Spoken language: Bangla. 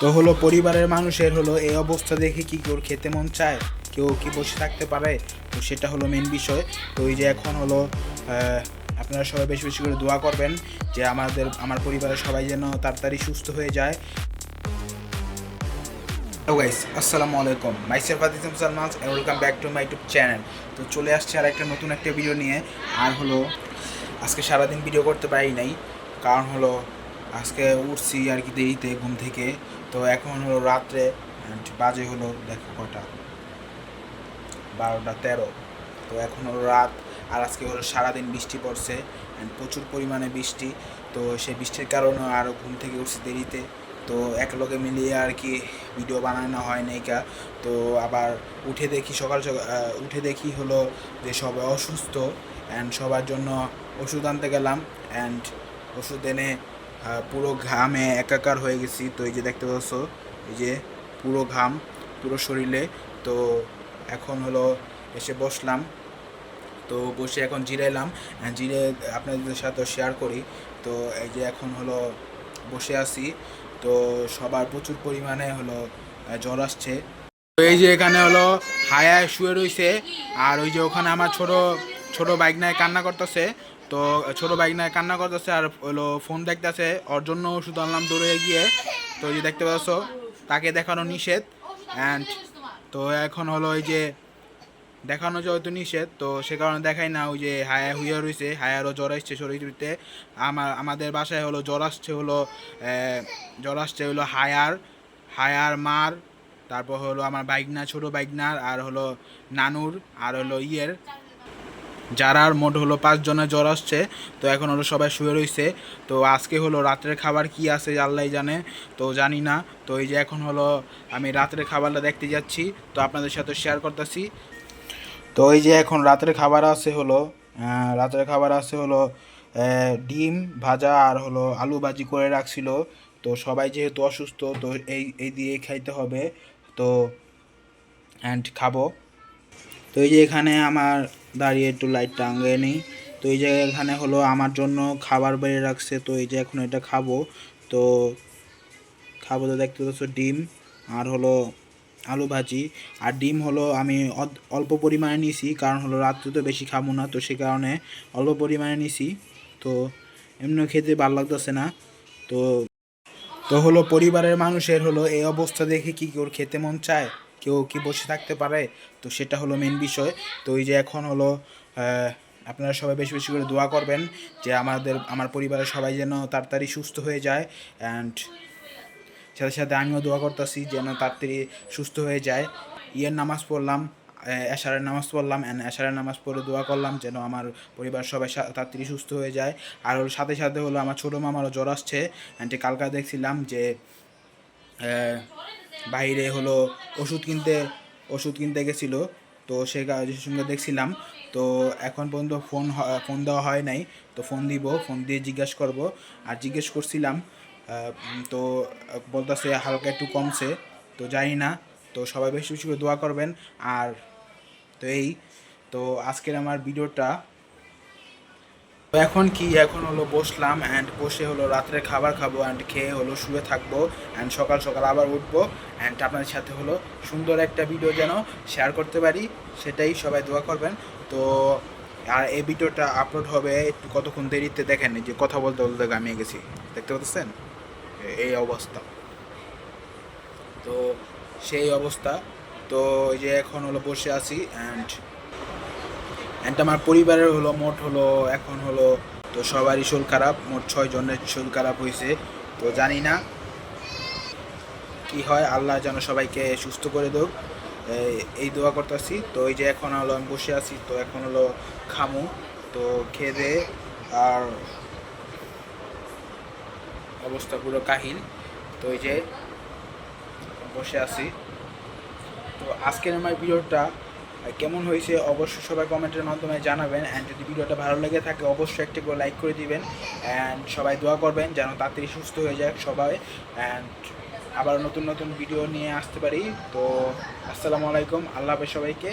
তো হলো পরিবারের মানুষের হলো এই অবস্থা দেখে কি কেউ খেতে মন চায়? কেউ কি বসে থাকতে পারে? তো সেটা হলো মেন বিষয়। তো এই যে এখন হলো আপনারা সবাই বেশি বেশি করে দোয়া করবেন যে আমাদের, আমার পরিবারের সবাই যেন তাড়াতাড়ি সুস্থ হয়ে যায়। হ্যালো গাইস আসসালামু আলাইকুম। Myself আদিসম Salman welcome back to my YouTube channel তো চলে আসছে আর একটা নতুন একটা ভিডিও নিয়ে। আর হলো, আজকে সারাদিন ভিডিও করতে পারি নাই। কারণ হলো আজকে উঠছি আর কি দেরিতে ঘুম থেকে। তো এখন হলো রাত্রে বাজে হলো দেখো কটা? বারোটা তেরো। তো এখন হলো রাত, আর আজকে হলো সারাদিন বৃষ্টি পড়ছে অ্যান্ড প্রচুর পরিমাণে বৃষ্টি। তো সেই বৃষ্টির কারণে আরও ঘুম থেকে উঠছি দেরিতে। তো এক একলগে মিলিয়ে আর কি ভিডিও বানানো হয় নাইকা তো আবার উঠে দেখি সকাল সকাল উঠে দেখি হলো যে সবাই অসুস্থ অ্যান্ড সবার জন্য ওষুধ আনতে গেলাম অ্যান্ড ওষুধ এনে পুরো ঘামে একাকার হয়ে গেছি। তো এই যে দেখতে পাচ্ছ, এই যে পুরো ঘাম, পুরো শরীরে। তো এখন হলো এসে বসলাম। তো বসে এখন জিরাইলাম। and জিরে আপনাদের সাথে শেয়ার করি। তো এই যে এখন হলো বসে আছি। তো সবার প্রচুর পরিমাণে হলো জ্বর আসছে। তো এই যে এখানে হলো হায়ায় শুয়ে রইছে। আর ওই যে ওখানে আমার ছোট ছোট বাইক নাই কান্না করতেছে। তো ছোট বাইক নাই কান্না করতেছে আর হলো ফোন দেখতেছে। ওর জন্য ওষুধ আনলাম দৌড়ে গিয়ে। তো যে দেখতে পাচ্ছ, তাকে দেখানো নিষেধ। অ্যান্ড তো এখন হলো ওই যে দেখানো যেহেতু নিষেধ, তো সে কারণে দেখাই না ওই যে হায়া হুইয়া রয়েছে, হায়ারও জ্বর আসছে শরীরতে আমার আমাদের বাসায় হলো জ্বর আসছে হলো জ্বর আসছে হলো হায়ার হায়ার মার, তারপর হলো আমার বাইকনা ছোট বাইকনার আর হলো নানুর, আর হলো ইয়ের। যারার মোট হলো পাঁচজনের জ্বর আসছে, তো এখন হলো সবাই শুয়ে রয়েছে তো আজকে হলো রাত্রের খাবার কি আছে আল্লাহ জানে, তো জানি না। তো এই যে এখন হলো আমি রাত্রের খাবারটা দেখতে যাচ্ছি, তো আপনাদের সাথে শেয়ার করতেছি। তো এই যে এখন রাতের খাবার আছে হলো রাতের খাবার আছে হলো ডিম ভাজা আর হলো আলু ভাজি করে রাখছিল। তো সবাই যেহেতু অসুস্থ, তো এই এই দিয়ে খাইতে হবে। তো অ্যান্ড খাব। তো এই যে এখানে আমার দাঁড়িয়ে একটু লাইটটা টাঙ্গে নিই। তো এই যে এখানে হলো আমার জন্য খাবার বেড়ে রাখছে। তো এই যে এখন এটা খাব। তো খাব তো দেখতে পাচ্ছ ডিম আর হলো আলু ভাজি। আর ডিম হলো আমি অল্প পরিমাণে নিছি, কারণ হলো রাত্রে তো বেশি খাব না। তো সে কারণে অল্প পরিমাণে নিছি। তো এমনি খেতে ভালো লাগতেছে না। তো তো হলো পরিবারের মানুষের হলো এই অবস্থা দেখে কি কেউ খেতে মন চায়? কেউ কি বসে থাকতে পারে? তো সেটা হলো মেন বিষয়। তো এই যে এখন হলো আপনারা সবাই বেশি বেশি করে দোয়া করবেন যে আমাদের, আমার পরিবারের সবাই যেন তাড়াতাড়ি সুস্থ হয়ে যায়। অ্যান্ড সাথে সাথে আমিও দোয়া করতেছি যেন তাড়াতাড়ি সুস্থ হয়ে যায়। ইয়ের নামাজ পড়লাম এশারের নামাজ পড়লাম অ্যান্ড এশারের নামাজ পড়ে দোয়া করলাম যেন আমার পরিবার সবাই তাড়াতাড়ি সুস্থ হয়ে যায়। আর ওর সাথে সাথে হলো আমার ছোটো মামারও জ্বর আসছে। অ্যান্ড কালকা দেখছিলাম যে বাইরে হলো ওষুধ কিনতে ওষুধ কিনতে গেছিল। তো সে সঙ্গে দেখছিলাম, তো এখন পর্যন্ত ফোন ফোন দেওয়া হয় নাই। তো ফোন দিব, ফোন দিয়ে জিজ্ঞেস করব। আর জিজ্ঞেস করছিলাম তো বলতেছে হালকা একটু কমছে, তো জানি না। তো সবাই বেশি বেশি করে দোয়া করবেন। আর তো এই, তো আজকের আমার ভিডিওটা তো এখন কি? এখন হলো বসলাম অ্যান্ড বসে হলো রাত্রে খাবার খাব অ্যান্ড খেয়ে হলো শুয়ে থাকব অ্যান্ড সকাল সকাল আবার উঠবো অ্যান্ড আপনাদের সাথে হলো সুন্দর একটা ভিডিও যেন শেয়ার করতে পারি, সেটাই সবাই দোয়া করবেন। তো আর এই ভিডিওটা আপলোড হবে একটু কতক্ষণ দেরিতে দেখেন যে কথা বলতে বলতে গামিয়ে গেছি, দেখতে পাচ্ছেন? এই অবস্থা। তো সেই অবস্থা। তো এই যে এখন হলো বসে আছি অ্যান্ড অ্যান্ড আমার পরিবারের হলো, মোট হলো, এখন হলো, তো সবারই শরীর খারাপ, মোট ছয় জনের শরীর খারাপ হয়েছে, তো জানি না কি হয়, আল্লাহ যেন সবাইকে সুস্থ করে দেব এই- দোয়া করতেছি, তো এই যে এখন হলো আমি বসে আছি, তো এখন হলো খামু, তো খেয়ে আর অবস্থা পুরো কাহিল, তো এই যে বসে আছি। তো আজকের আমার ভিডিওটা কেমন হয়েছে অবশ্যই সবাই কমেন্টের মাধ্যমে জানাবেন। অ্যান্ড যদি ভিডিওটা ভালো লেগে থাকে, অবশ্যই একটি করে লাইক করে দিবেন। অ্যান্ড সবাই দোয়া করবেন যেন তাড়াতাড়ি সুস্থ হয়ে যায় সবাই। অ্যান্ড আবার নতুন নতুন ভিডিও নিয়ে আসতে পারি। তো, আসসালামু আলাইকুম। আল্লাহ হাফেজ সবাইকে।